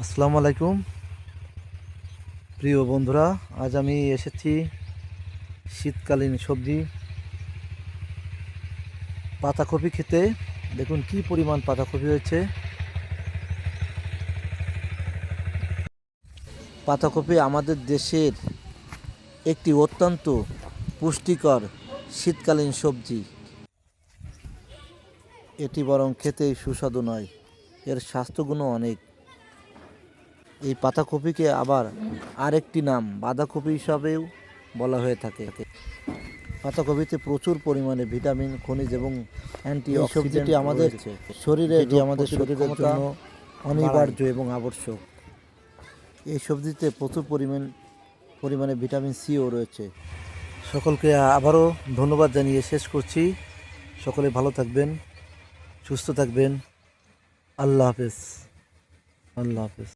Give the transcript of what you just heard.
আসসালামু আলাইকুম। প্রিয় বন্ধুরা, আজ আমি এসেছি শীতকালীন সবজি। পাতাকপি খেতে। দেখুন কি পরিমাণ পাতাকপি হয়েছে। পাতাকপি আমাদের দেশের একটি অত্যন্ত পুষ্টিকর শীতকালীন সবজি। এটি বরং খেতেই সুস্বাদু নয়। এর স্বাস্থ্যগুণও অনেক। এই পাতাকপিকে আবার আরেকটি নাম বাঁধাকপি হিসাবেও বলা হয়ে থাকে। পাতাকপিতে প্রচুর পরিমাণে ভিটামিন খনিজ এবং অ্যান্টি সবজিটি আমাদের শরীরে এটি আমাদের শরীরের জন্য অনিবার্য এবং আবশ্যক। এই সবজিতে প্রচুর পরিমাণ পরিমাণে ভিটামিন সিও রয়েছে। সকলকে আবারও ধন্যবাদ জানিয়ে শেষ করছি। সকলে ভালো থাকবেন সুস্থ থাকবেন। আল্লাহ হাফেজ। আল্লাহ হাফেজ।